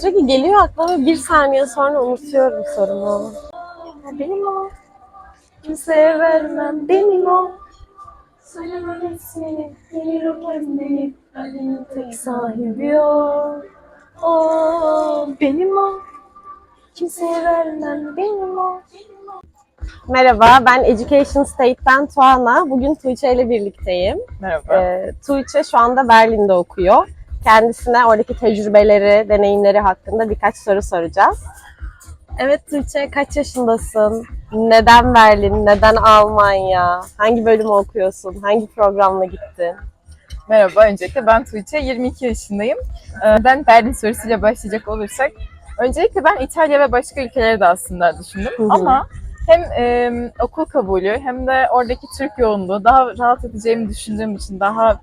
Sürekli geliyor aklıma bir saniye sonra unutuyorum sorumu. Benim o. Kimseye vermem benim o. Söylemem ismini, bilir o kendini. Kalbimin tek sahibi o. O benim o. Kimseye vermem benim o. Merhaba, ben Education State'ten Tuana. Bugün Tuğçe ile birlikteyim. Merhaba. Ee, Tuğçe şu anda Berlin'de okuyor. Kendisine oradaki tecrübeleri, deneyimleri hakkında birkaç soru soracağız. Evet Tuğçe, kaç yaşındasın? Neden Berlin? Neden Almanya? Hangi bölümü okuyorsun? Hangi programla gittin? Merhaba. Öncelikle ben Tuğçe, 22 yaşındayım. Ee, Ben Berlin sorusuyla başlayacak olursak, öncelikle ben İtalya ve başka ülkeleri de aslında düşündüm. Hı hı. Ama hem e, okul kabulü hem de oradaki Türk yoğunluğu daha rahat edeceğimi düşündüğüm için, daha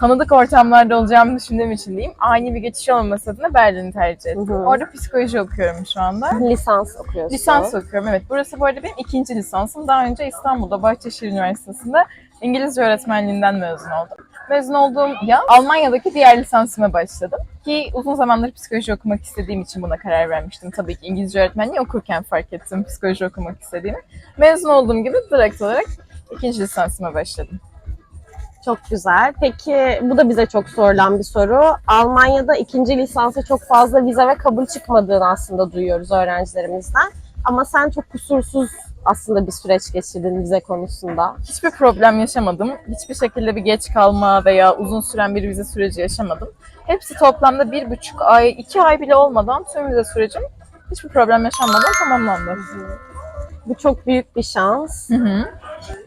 tanıdık ortamlarda olacağımı düşündüğüm için diyeyim. Ani bir geçiş olmaması adına Berlin'i tercih ettim. Hı hı. Orada psikoloji okuyorum şu anda. Lisans okuyorsun. Lisans okuyorum evet. Burası bu arada benim ikinci lisansım. Daha önce İstanbul'da Bahçeşehir Üniversitesi'nde İngilizce öğretmenliğinden mezun oldum. Mezun olduğum yıl Almanya'daki diğer lisansıma başladım. Ki uzun zamandır psikoloji okumak istediğim için buna karar vermiştim. Tabii ki İngilizce öğretmenliği okurken fark ettim psikoloji okumak istediğimi. Mezun olduğum gibi direkt olarak ikinci lisansıma başladım. Çok güzel. Peki bu da bize çok sorulan bir soru. Almanya'da ikinci lisansa çok fazla vize ve kabul çıkmadığını aslında duyuyoruz öğrencilerimizden. Ama sen çok kusursuz aslında bir süreç geçirdin vize konusunda. Hiçbir problem yaşamadım. Hiçbir şekilde bir geç kalma veya uzun süren bir vize süreci yaşamadım. Hepsi toplamda bir buçuk ay, iki ay bile olmadan tüm vize sürecim hiçbir problem yaşanmadan tamamlandı. Bu çok büyük bir şans. Hı hı.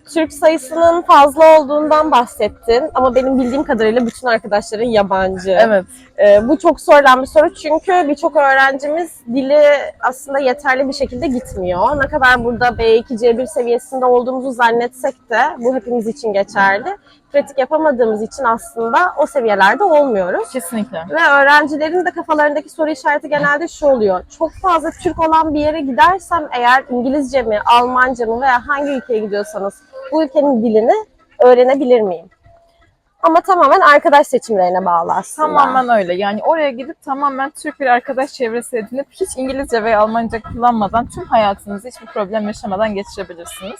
Türk sayısının fazla olduğundan bahsettin ama benim bildiğim kadarıyla bütün arkadaşların yabancı. Evet. Ee, bu çok sorulan bir soru çünkü birçok öğrencimiz dili aslında yeterli bir şekilde gitmiyor. Ne kadar burada B2, C1 seviyesinde olduğumuzu zannetsek de bu hepimiz için geçerli. Pratik yapamadığımız için aslında o seviyelerde olmuyoruz. Kesinlikle. Ve öğrencilerin de kafalarındaki soru işareti genelde şu oluyor. Çok fazla Türk olan bir yere gidersem eğer İngilizce mi, Almanca mı veya hangi ülkeye gidiyorsanız bu ülkenin dilini öğrenebilir miyim? Ama tamamen arkadaş seçimlerine bağlı aslında. Tamamen öyle. Yani oraya gidip tamamen Türk bir arkadaş çevresi edinip hiç İngilizce veya Almanca kullanmadan tüm hayatınızı hiçbir problem yaşamadan geçirebilirsiniz.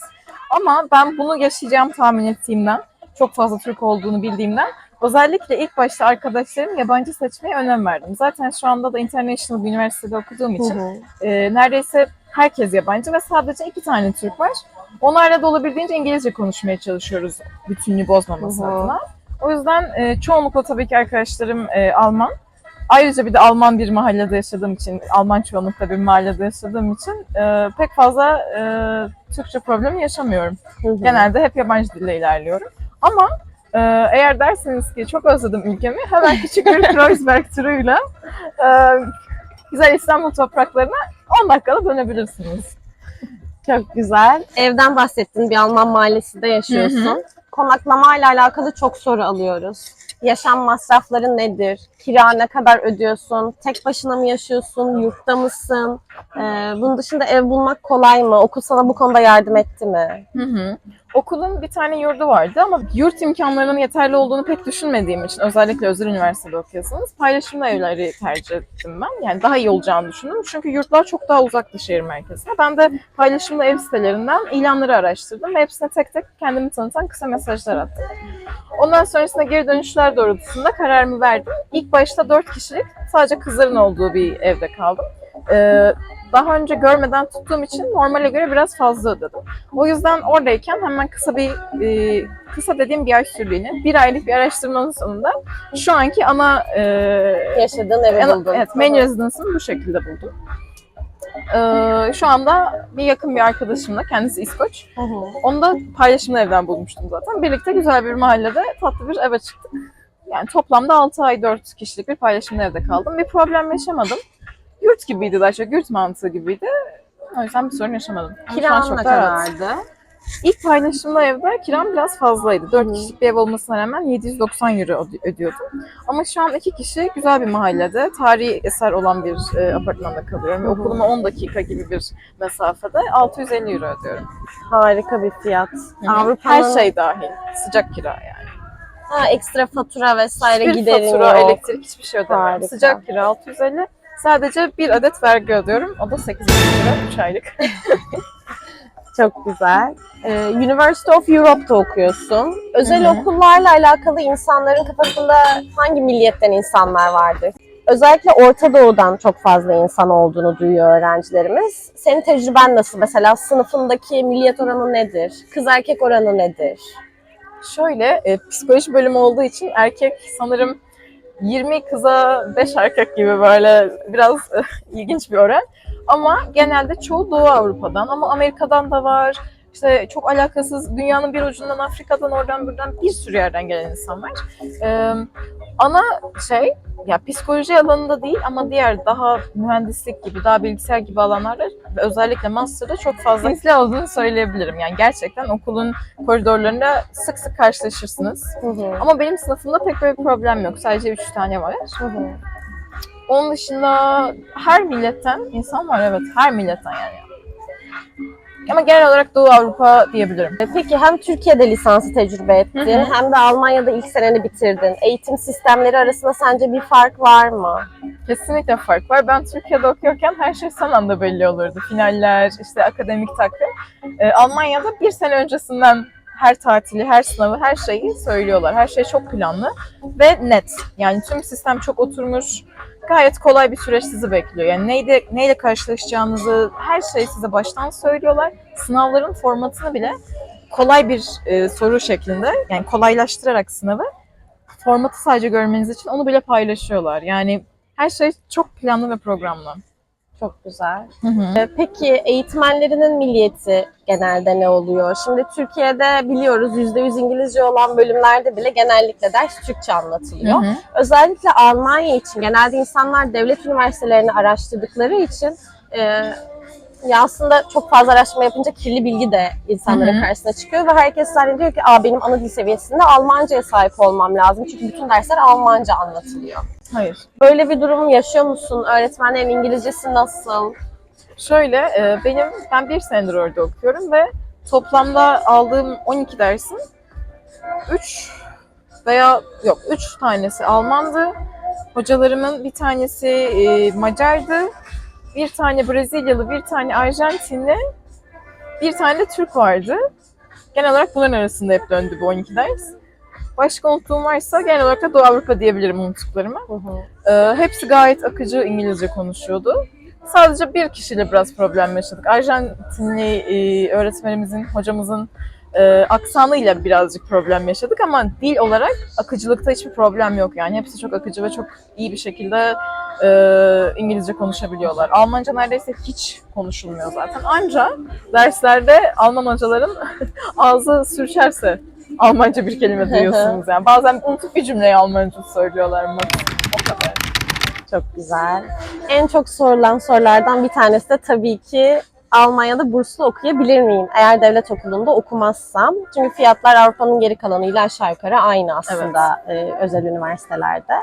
Ama ben bunu yaşayacağım tahmin ettiğimden, çok fazla Türk olduğunu bildiğimden özellikle ilk başta arkadaşlarım yabancı seçmeye önem verdim. Zaten şu anda da International bir üniversitede okuduğum Hı için hı. e, neredeyse herkes yabancı ve sadece iki tane Türk var. Onlarla da olabildiğince İngilizce konuşmaya çalışıyoruz bütünlüğü bozmaması Hı hı. adına. O yüzden e, çoğunlukla tabii ki arkadaşlarım e, Alman. Ayrıca bir de Alman bir mahallede yaşadığım için, Alman çoğunlukla bir mahallede yaşadığım için e, pek fazla e, Türkçe problemi yaşamıyorum. Hı hı. Genelde hep yabancı dille ilerliyorum. Ama e, eğer derseniz ki çok özledim ülkemi, hemen küçük bir Kreuzberg turuyla e, güzel İstanbul topraklarına 10 dakikada dönebilirsiniz. Çok güzel. Evden bahsettin. Bir Alman mahallesinde yaşıyorsun. Konaklamayla alakalı çok soru alıyoruz. Yaşam masrafları nedir? Kira ne kadar ödüyorsun? Tek başına mı yaşıyorsun? Yurtta mısın? Ee, bunun dışında ev bulmak kolay mı? Okul sana bu konuda yardım etti mi? Hı hı. Okulun bir tane yurdu vardı ama yurt imkanlarının yeterli olduğunu pek düşünmediğim için özellikle özel üniversitede okuyorsanız paylaşımlı evleri tercih ettim ben. Yani daha iyi olacağını düşündüm. Çünkü yurtlar çok daha uzaktı şehir merkezine. Ben de paylaşımlı ev sitelerinden ilanları araştırdım ve hepsine tek tek kendimi tanıtan kısa mesajlar attım. Ondan sonrasında geri dönüşler doğrultusunda kararımı verdim. İlk başta 4 kişilik sadece kızların olduğu bir evde kaldım. Ee, daha önce görmeden tuttuğum için normale göre biraz fazla ödedim. O yüzden oradayken hemen kısa bir e, kısa dediğim bir ay süreliğine bir aylık bir araştırmanın sonunda şu anki ana e, Yaşadığın evi ana- buldun. evet main residence'ını bu şekilde buldum. Ee, şu anda bir yakın bir arkadaşımla kendisi İskoç. Onu da paylaşımlı evden bulmuştum zaten. Birlikte güzel bir mahallede tatlı bir eve çıktık. Yani toplamda 6 ay 4 kişilik bir paylaşımlı evde kaldım. Bir problem yaşamadım. Yurt gibiydi daha çok. Yurt mantığı gibiydi. O yüzden bir sorun yaşamadım. Ama şu an Kiran çok ne kadardı? İlk paylaşımlı evde kiram biraz fazlaydı. 4 Hı hı. kişilik bir ev olmasına rağmen 790 euro öde- ödüyordum. Ama şu an iki kişi güzel bir mahallede, tarihi eser olan bir e, apartmanda kalıyorum. Ve. Okuluma 10 dakika gibi bir mesafede 650 euro ödüyorum. Harika bir fiyat. Avrupa'nın Her şey dahil. Sıcak kira yani. Ha, ekstra fatura vesaire Hiçbir giderin fatura, yok. elektrik hiçbir şey. Harika. Sıcak kira 650, Sadece bir adet vergi ödüyorum. O da 8 bin lira 3 aylık. Çok güzel. Ee, University of Europe'da okuyorsun. Özel Hı hı. okullarla alakalı insanların kafasında hangi milliyetten insanlar vardır? Özellikle Orta Doğu'dan çok fazla insan olduğunu duyuyor öğrencilerimiz. Senin tecrüben nasıl? Mesela sınıfındaki milliyet oranı nedir? Kız erkek oranı nedir? Şöyle, e, psikoloji bölümü olduğu için erkek sanırım 20 kıza 5 erkek gibi böyle biraz e, ilginç bir oran. Ama genelde çoğu Doğu Avrupa'dan ama Amerika'dan da var. İşte çok alakasız dünyanın bir ucundan Afrika'dan oradan buradan bir sürü yerden gelen insan var. Ee, ana şey ya psikoloji alanında değil ama diğer daha mühendislik gibi daha bilgisayar gibi alanlarda özellikle master'da çok fazla izle olduğunu söyleyebilirim. Yani gerçekten okulun koridorlarında sık sık karşılaşırsınız. Hı hı. Ama benim sınıfımda pek böyle bir problem yok. Sadece üç tane var. Hı hı. Onun dışında her milletten insan var evet. Her milletten yani. Ama genel olarak Doğu Avrupa diyebilirim. Peki hem Türkiye'de lisansı tecrübe ettin Hı hı. hem de Almanya'da ilk seneni bitirdin. Eğitim sistemleri arasında sence bir fark var mı? Kesinlikle fark var. Ben Türkiye'de okuyorken her şey son anda belli olurdu. Finaller, işte akademik takvim. Ee, Almanya'da bir sene öncesinden her tatili, her sınavı, her şeyi söylüyorlar. Her şey çok planlı ve net. Yani tüm sistem çok oturmuş. Gayet kolay bir süreç sizi bekliyor. Yani neyde, neyle karşılaşacağınızı, her şeyi size baştan söylüyorlar. Sınavların formatını bile kolay bir e, soru şeklinde, yani kolaylaştırarak sınavı formatı sadece görmeniz için onu bile paylaşıyorlar. Yani her şey çok planlı ve programlı. Çok güzel. Ee, Peki eğitmenlerinin milliyeti genelde ne oluyor? Şimdi Türkiye'de biliyoruz %100 İngilizce olan bölümlerde bile genellikle ders Türkçe anlatılıyor. Hı hı. Özellikle Almanya için genelde insanlar devlet üniversitelerini araştırdıkları için e, ya aslında çok fazla araştırma yapınca kirli bilgi de insanların Hı hı. karşısına çıkıyor ve herkes zannediyor ki Aa, benim ana dil seviyesinde Almanca'ya sahip olmam lazım. Çünkü bütün dersler Almanca anlatılıyor. Hayır. Böyle bir durum yaşıyor musun? Öğretmenlerin İngilizcesi nasıl? Şöyle, e, benim ben bir senedir orada okuyorum ve toplamda aldığım 12 dersin 3 veya yok 3 tanesi Almandı. Hocalarımın bir tanesi e, Macardı. Bir tane Brezilyalı, bir tane Arjantinli, bir tane de Türk vardı. Genel olarak bunların arasında hep döndü bu 12 ders. Başka unuttuğum varsa genel olarak da Doğu Avrupa diyebilirim unuttuklarıma. Hı hı. Ee, hepsi gayet akıcı İngilizce konuşuyordu. Sadece bir kişiyle biraz problem yaşadık. Arjantinli e, öğretmenimizin, hocamızın e, aksanıyla birazcık problem yaşadık ama dil olarak akıcılıkta hiçbir problem yok yani. Hepsi çok akıcı ve çok iyi bir şekilde e, İngilizce konuşabiliyorlar. Almanca neredeyse hiç konuşulmuyor zaten. Anca derslerde Alman hocaların ağzı sürçerse Almanca bir kelime duyuyorsunuz yani. Bazen unutup bir cümleyi Almanca söylüyorlar mı? O kadar. Çok güzel. En çok sorulan sorulardan bir tanesi de tabii ki Almanya'da burslu okuyabilir miyim? Eğer devlet okulunda okumazsam. Çünkü fiyatlar Avrupa'nın geri kalanıyla aşağı yukarı aynı aslında e, özel üniversitelerde.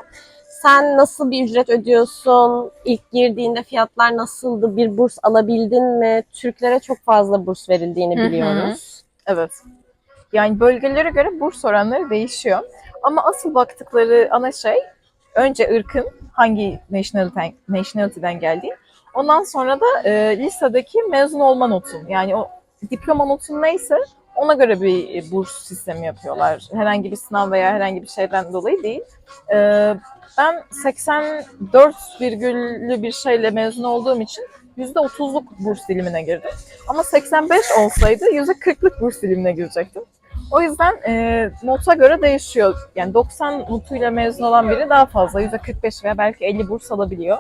Sen nasıl bir ücret ödüyorsun? İlk girdiğinde fiyatlar nasıldı? Bir burs alabildin mi? Türklere çok fazla burs verildiğini Hı hı. biliyoruz. Evet. Yani bölgelere göre burs oranları değişiyor. Ama asıl baktıkları ana şey önce ırkın hangi nationality'den, nationality'den geldiği. Ondan sonra da e, lisedeki mezun olma notun. Yani o diploma notun neyse ona göre bir e, burs sistemi yapıyorlar. Herhangi bir sınav veya herhangi bir şeyden dolayı değil. E, ben 84 virgüllü bir şeyle mezun olduğum için %30'luk burs dilimine girdim. Ama 85 olsaydı %40'lık burs dilimine girecektim. O yüzden e, nota göre değişiyor. Yani 90 notuyla mezun olan biri daha fazla %45 veya belki 50 burs alabiliyor.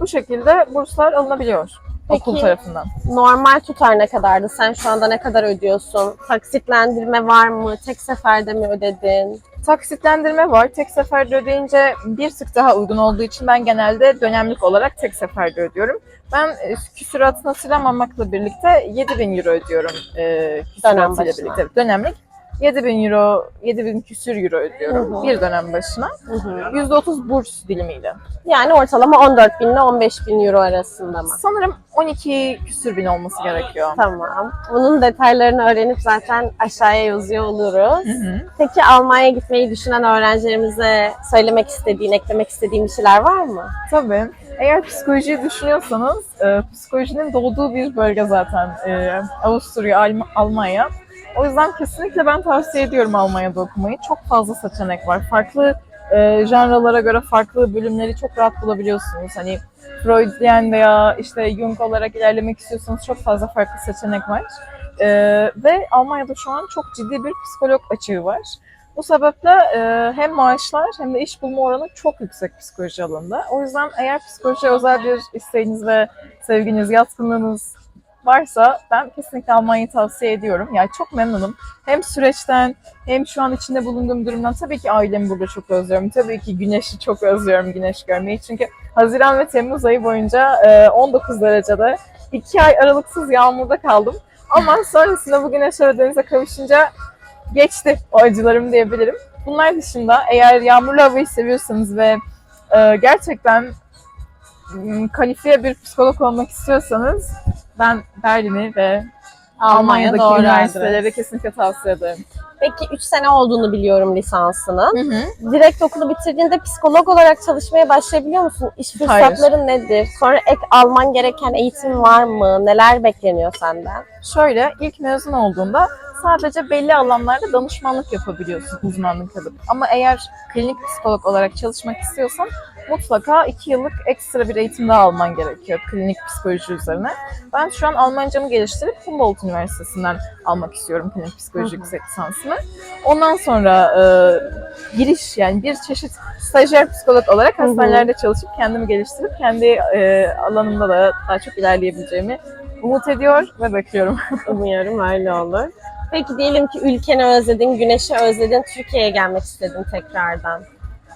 Bu şekilde burslar alınabiliyor okul Peki, tarafından. Normal tutar ne kadardı? Sen şu anda ne kadar ödüyorsun? Taksitlendirme var mı? Tek seferde mi ödedin? Taksitlendirme var. Tek seferde ödeyince bir tık daha uygun olduğu için ben genelde dönemlik olarak tek seferde ödüyorum. Ben e, küsuratını hatırlamamakla birlikte 7000 euro ödüyorum e, küsuratıyla birlikte. Dönemlik. 7000 euro, 7000 küsür euro ödüyorum Hı hı. bir dönem başına. Hı hı. %30 burs dilimiyle. Yani ortalama 14 bin ile 15 bin euro arasında mı? Sanırım 12 küsür bin olması gerekiyor. Tamam. Bunun detaylarını öğrenip zaten aşağıya yazıyor oluruz. Hı hı. Peki Almanya'ya gitmeyi düşünen öğrencilerimize söylemek istediğin, eklemek istediğin bir şeyler var mı? Tabii. Eğer psikolojiyi düşünüyorsanız, e, psikolojinin doğduğu bir bölge zaten e, Avusturya, Alm- Almanya. O yüzden kesinlikle ben tavsiye ediyorum Almanya'da okumayı. Çok fazla seçenek var. Farklı e, janralara göre farklı bölümleri çok rahat bulabiliyorsunuz. Hani Freudian veya işte Jung olarak ilerlemek istiyorsanız çok fazla farklı seçenek var. E, ve Almanya'da şu an çok ciddi bir psikolog açığı var. Bu sebeple e, hem maaşlar hem de iş bulma oranı çok yüksek psikoloji alanında. O yüzden eğer psikolojiye özel bir isteğiniz ve sevginiz, yatkınlığınız varsa ben kesinlikle Almanya'yı tavsiye ediyorum. Yani çok memnunum. Hem süreçten hem şu an içinde bulunduğum durumdan tabii ki ailemi burada çok özlüyorum. Tabii ki güneşi çok özlüyorum, güneş görmeyi. Çünkü Haziran ve Temmuz ayı boyunca e, 19 derecede iki ay aralıksız yağmurda kaldım. Ama sonrasında bu güneşe ve denize kavuşunca geçti o acılarım diyebilirim. Bunlar dışında eğer yağmurlu havayı seviyorsanız ve e, gerçekten m, kalifiye bir psikolog olmak istiyorsanız ben Berlin'i ve Almanya'daki doğru üniversiteleri adres. kesinlikle tavsiye ederim. Peki 3 sene olduğunu biliyorum lisansının. Hı hı. Direkt okulu bitirdiğinde psikolog olarak çalışmaya başlayabiliyor musun? İş Hayır. fırsatları nedir? Sonra ek alman gereken eğitim var mı? Neler bekleniyor senden? Şöyle ilk mezun olduğunda sadece belli alanlarda danışmanlık yapabiliyorsun uzmanlık alıp. Ama eğer klinik psikolog olarak çalışmak istiyorsan mutlaka iki yıllık ekstra bir eğitim daha alman gerekiyor klinik psikoloji üzerine. Ben şu an Almancamı geliştirip Humboldt Üniversitesi'nden almak istiyorum klinik psikoloji yüksek lisansını. Ondan sonra e, giriş yani bir çeşit stajyer psikolog olarak hastanelerde çalışıp kendimi geliştirip kendi e, alanımda da daha çok ilerleyebileceğimi umut ediyor ve bekliyorum. Umuyorum öyle olur. Peki diyelim ki ülkeni özledin, güneşi özledin, Türkiye'ye gelmek istedin tekrardan.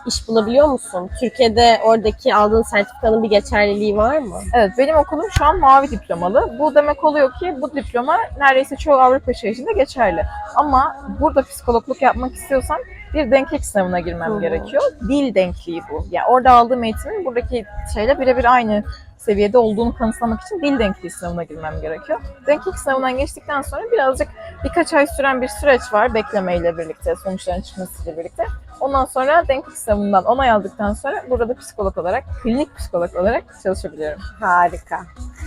İş bulabiliyor musun? Türkiye'de oradaki aldığın sertifikanın bir geçerliliği var mı? Evet, benim okulum şu an mavi diplomalı. Bu demek oluyor ki bu diploma neredeyse çoğu Avrupa şehrinde geçerli. Ama burada psikologluk yapmak istiyorsam bir denklik sınavına girmem Hı. gerekiyor. Dil denkliği bu. Yani orada aldığım eğitimin buradaki şeyle birebir aynı seviyede olduğunu kanıtlamak için dil denkliği sınavına girmem gerekiyor. Denklik sınavından geçtikten sonra birazcık birkaç ay süren bir süreç var beklemeyle birlikte, sonuçların çıkmasıyla birlikte. Ondan sonra denklik sınavından onay aldıktan sonra burada psikolog olarak, klinik psikolog olarak çalışabiliyorum. Harika.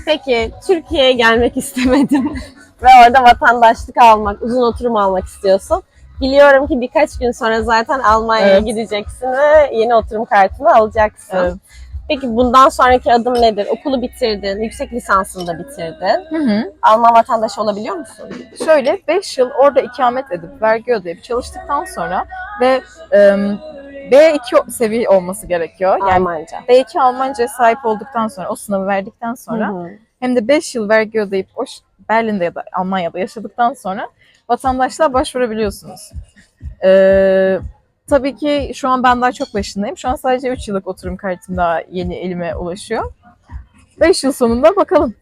Peki Türkiye'ye gelmek istemedin ve orada vatandaşlık almak, uzun oturum almak istiyorsun. Biliyorum ki birkaç gün sonra zaten Almanya'ya Evet. gideceksin ve yeni oturum kartını alacaksın. Evet. Peki bundan sonraki adım nedir? Okulu bitirdin, yüksek lisansını da bitirdin. Hı hı. Alman vatandaşı olabiliyor musun? Şöyle 5 yıl orada ikamet edip vergi ödeyip çalıştıktan sonra ve ım, B2 seviye olması gerekiyor. Yani Almanca. B2 Almanca'ya sahip olduktan sonra, o sınavı verdikten sonra Hı hı. hem de 5 yıl vergi ödeyip o Berlin'de ya da Almanya'da yaşadıktan sonra vatandaşlığa başvurabiliyorsunuz. Ee, tabii ki şu an ben daha çok başındayım. Şu an sadece 3 yıllık oturum kartım daha yeni elime ulaşıyor. 5 yıl sonunda bakalım.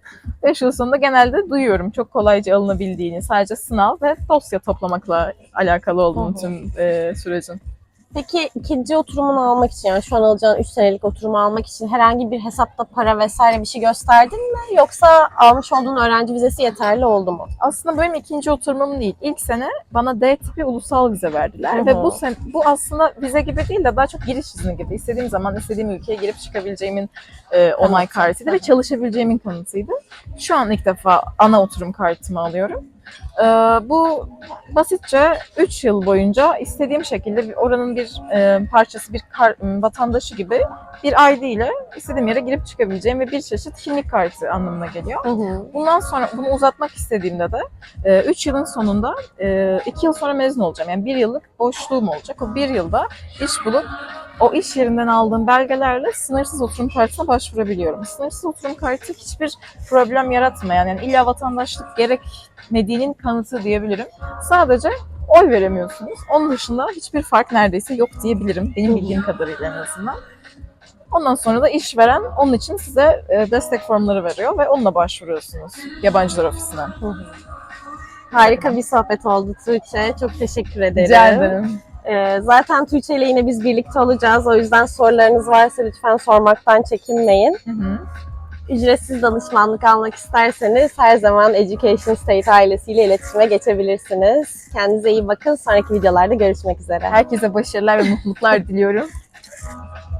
5 yıl sonunda genelde duyuyorum çok kolayca alınabildiğini. Sadece sınav ve dosya toplamakla alakalı olduğunu tüm e, sürecin. Peki ikinci oturumunu almak için yani şu an alacağın 3 senelik oturumu almak için herhangi bir hesapta para vesaire bir şey gösterdin mi? Yoksa almış olduğun öğrenci vizesi yeterli oldu mu? Aslında benim ikinci oturumum değil. İlk sene bana D tipi ulusal vize verdiler Hı hı. ve bu sen bu aslında vize gibi değil de daha çok giriş izni gibi. İstediğim zaman istediğim ülkeye girip çıkabileceğimin e, onay kartıydı ve çalışabileceğimin kanıtıydı. Şu an ilk defa ana oturum kartımı alıyorum. E, bu basitçe 3 yıl boyunca istediğim şekilde bir- oranın bir e, parçası, bir kar- vatandaşı gibi bir ID ile istediğim yere girip çıkabileceğim ve bir çeşit kimlik kartı anlamına geliyor. Hı hı. Bundan sonra bunu uzatmak istediğimde de 3 yılın sonunda 2 yıl sonra mezun olacağım. Yani 1 yıllık boşluğum olacak. O 1 yılda iş bulup o iş yerinden aldığım belgelerle sınırsız oturum kartına başvurabiliyorum. Sınırsız oturum kartı hiçbir problem yaratmayan, yani illa vatandaşlık gerekmediğinin kanıtı diyebilirim. Sadece oy veremiyorsunuz. Onun dışında hiçbir fark neredeyse yok diyebilirim. Benim bildiğim kadarıyla en azından. Ondan sonra da işveren onun için size e, destek formları veriyor ve onunla başvuruyorsunuz yabancılar ofisine. Harika bir sohbet oldu Tuğçe. Çok teşekkür ederim. Rica ederim. Ee, zaten Tuğçe ile yine biz birlikte olacağız. O yüzden sorularınız varsa lütfen sormaktan çekinmeyin. Hı hı. Ücretsiz danışmanlık almak isterseniz her zaman Education State ailesiyle iletişime geçebilirsiniz. Kendinize iyi bakın. Sonraki videolarda görüşmek üzere. Herkese başarılar ve mutluluklar diliyorum.